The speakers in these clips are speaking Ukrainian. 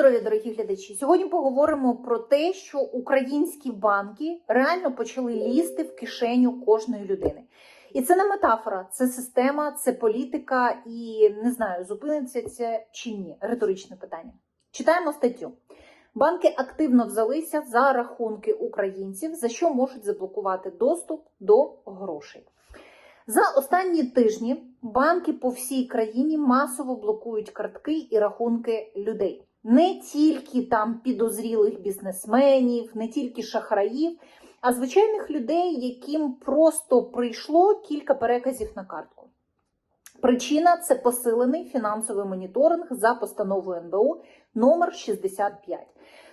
здоров'я, дорогі глядачі! Сьогодні поговоримо про те, що українські банки реально почали лізти в кишеню кожної людини. І це не метафора, це система, це політика, і не знаю, зупиниться це чи ні. Риторичне питання. Читаємо статтю. Банки активно взялися за рахунки українців, за що можуть заблокувати доступ до грошей. За останні тижні банки по всій країні масово блокують картки і рахунки людей. Не тільки там підозрілих бізнесменів, не тільки шахраїв, а звичайних людей, яким просто прийшло кілька переказів на картку. Причина це посилений фінансовий моніторинг за постановою НБУ номер 65.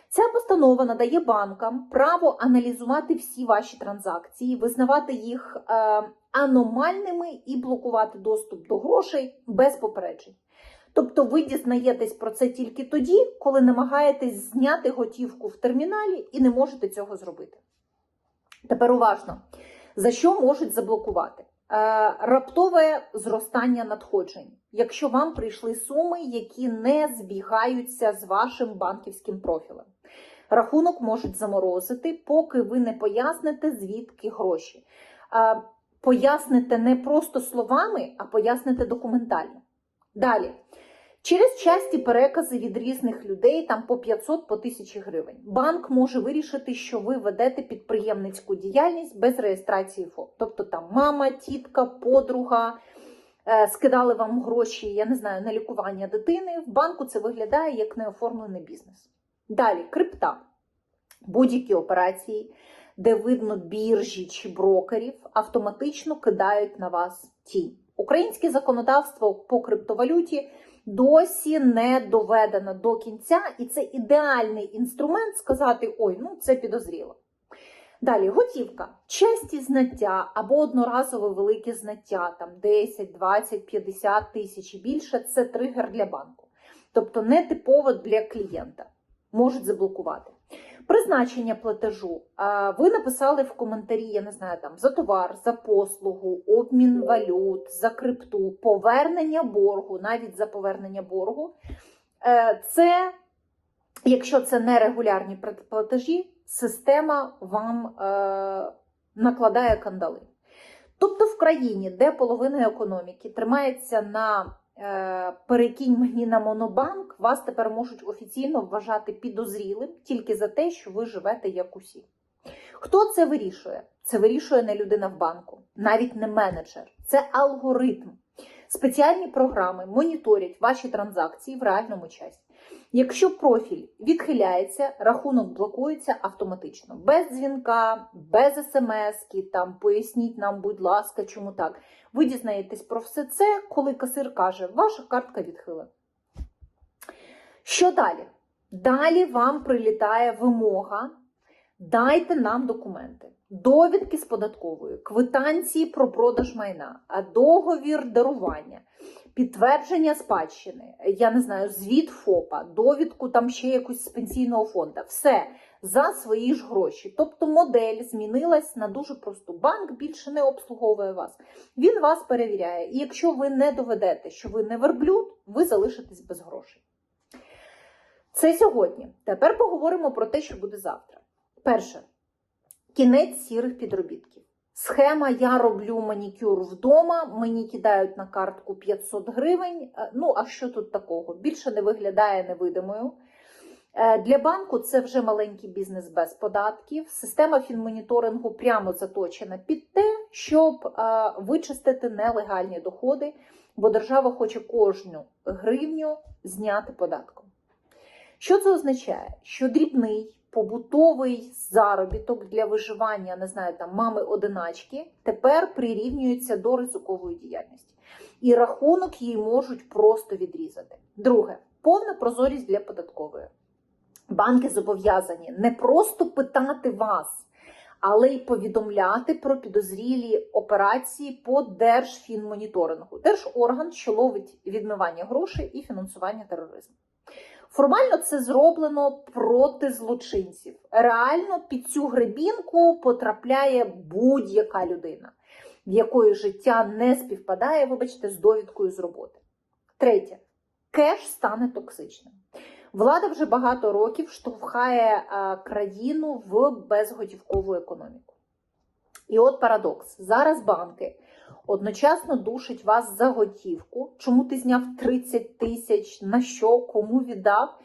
Ця постанова надає банкам право аналізувати всі ваші транзакції, визнавати їх е, аномальними і блокувати доступ до грошей без попереджень. Тобто ви дізнаєтесь про це тільки тоді, коли намагаєтесь зняти готівку в терміналі і не можете цього зробити. Тепер уважно, за що можуть заблокувати? Е, раптове зростання надходжень, якщо вам прийшли суми, які не збігаються з вашим банківським профілем. Рахунок можуть заморозити, поки ви не поясните, звідки гроші. Е, Поясните не просто словами, а поясните документально. Далі. Через часті перекази від різних людей, там по 500 по 1000 гривень, банк може вирішити, що ви ведете підприємницьку діяльність без реєстрації ФОП. Тобто там мама, тітка, подруга е, скидали вам гроші, я не знаю, на лікування дитини. В банку це виглядає як неоформлений бізнес. Далі, крипта. Будь-які операції, де видно біржі чи брокерів, автоматично кидають на вас тінь. Українське законодавство по криптовалюті досі не доведена до кінця, і це ідеальний інструмент сказати: ой, ну це підозріло. Далі, готівка. Часті знаття або одноразове велике знаття, там 10, 20, 50 тисяч і більше це тригер для банку. Тобто не типово для клієнта. Можуть заблокувати. Призначення платежу. Ви написали в коментарі, я не знаю, там за товар, за послугу, обмін валют, за крипту, повернення боргу, навіть за повернення боргу. Е, Це, якщо це не регулярні платежі, система вам е, накладає кандали. Тобто в країні, де половина економіки тримається на перекинь мені на монобанк, вас тепер можуть офіційно вважати підозрілим тільки за те, що ви живете як усі. Хто це вирішує? Це вирішує не людина в банку, навіть не менеджер, це алгоритм. Спеціальні програми моніторять ваші транзакції в реальному часі. Якщо профіль відхиляється, рахунок блокується автоматично, без дзвінка, без смс, там поясніть нам, будь ласка, чому так. Ви дізнаєтесь про все це, коли касир каже, ваша картка відхилена. Що далі? Далі вам прилітає вимога. Дайте нам документи, довідки з податковою, квитанції про продаж майна, договір дарування, підтвердження спадщини, я не знаю, звіт ФОПа, довідку там ще якусь з пенсійного фонду. Все за свої ж гроші. Тобто модель змінилась на дуже просту. Банк більше не обслуговує вас. Він вас перевіряє. І якщо ви не доведете, що ви не верблюд, ви залишитесь без грошей. Це сьогодні. Тепер поговоримо про те, що буде завтра. Перше, кінець сірих підробітків. Схема Я роблю манікюр вдома, мені кидають на картку 500 гривень. Ну, а що тут такого? Більше не виглядає невидимою. Е, Для банку це вже маленький бізнес без податків. Система фінмоніторингу прямо заточена під те, щоб е, вичистити нелегальні доходи, бо держава хоче кожну гривню зняти податком. Що це означає? Що дрібний побутовий заробіток для виживання, не знаю, там мами-одиначки, тепер прирівнюється до ризикової діяльності. І рахунок їй можуть просто відрізати. Друге, повна прозорість для податкової. Банки зобов'язані не просто питати вас, але й повідомляти про підозрілі операції по держфінмоніторингу, держорган, що ловить відмивання грошей і фінансування тероризму. Формально це зроблено проти злочинців. Реально під цю гребінку потрапляє будь-яка людина, в якої життя не співпадає, вибачте, з довідкою з роботи. Третє, кеш стане токсичним. Влада вже багато років штовхає країну в безготівкову економіку. І от парадокс: зараз банки одночасно душать вас за готівку. Чому ти зняв 30 тисяч, на що, кому віддав?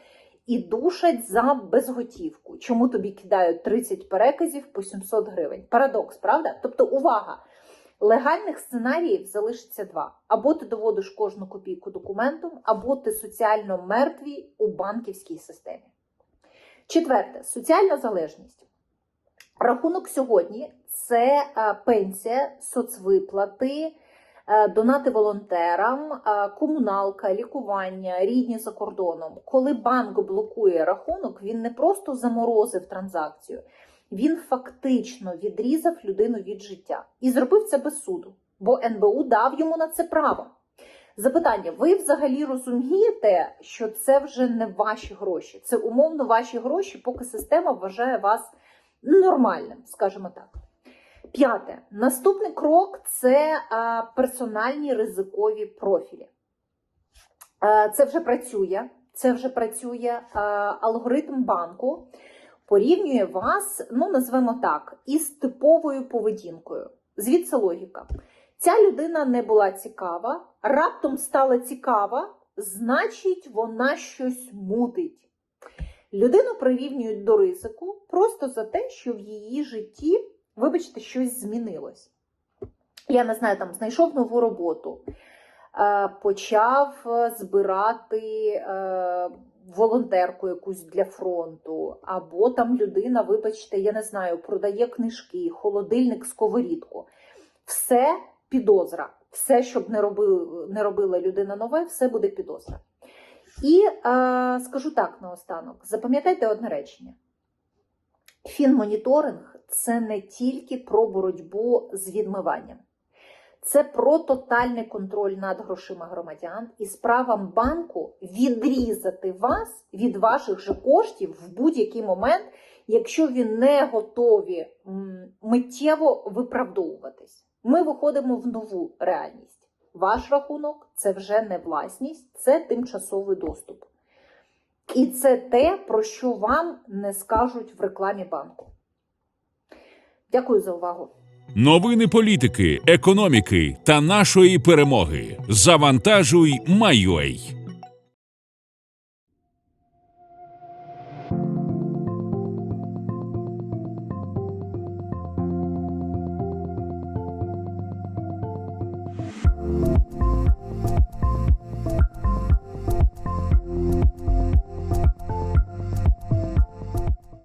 І душать за безготівку. Чому тобі кидають 30 переказів по 700 гривень? Парадокс, правда? Тобто, увага! Легальних сценаріїв залишиться два: або ти доводиш кожну копійку документом, або ти соціально мертвий у банківській системі. Четверте соціальна залежність. Рахунок сьогодні це е, пенсія, соцвиплати, е, донати волонтерам, е, комуналка, лікування, рідні за кордоном. Коли банк блокує рахунок, він не просто заморозив транзакцію, він фактично відрізав людину від життя і зробив це без суду, бо НБУ дав йому на це право. Запитання: ви взагалі розумієте, що це вже не ваші гроші? Це умовно ваші гроші, поки система вважає вас нормальним, скажімо так. П'яте. Наступний крок це персональні ризикові профілі. Це вже працює. Це вже працює алгоритм банку. Порівнює вас, ну назвемо так, із типовою поведінкою. Звідси логіка. Ця людина не була цікава, раптом стала цікава, значить, вона щось мутить. Людину прирівнюють до ризику просто за те, що в її житті, вибачте, щось змінилось. Я не знаю, там знайшов нову роботу, е, почав збирати е, волонтерку якусь для фронту, або там людина, вибачте, я не знаю, продає книжки, холодильник, сковорідку. Все підозра. Все, щоб не робила, не робила людина нове, все буде підозра. І е, скажу так наостанок: запам'ятайте одне речення: фінмоніторинг це не тільки про боротьбу з відмиванням, це про тотальний контроль над грошима громадян і з правом банку відрізати вас від ваших же коштів в будь-який момент, якщо ви не готові миттєво виправдовуватись. Ми виходимо в нову реальність. Ваш рахунок це вже не власність, це тимчасовий доступ. І це те, про що вам не скажуть в рекламі банку. Дякую за увагу. Новини політики, економіки та нашої перемоги. Завантажуй, Майой.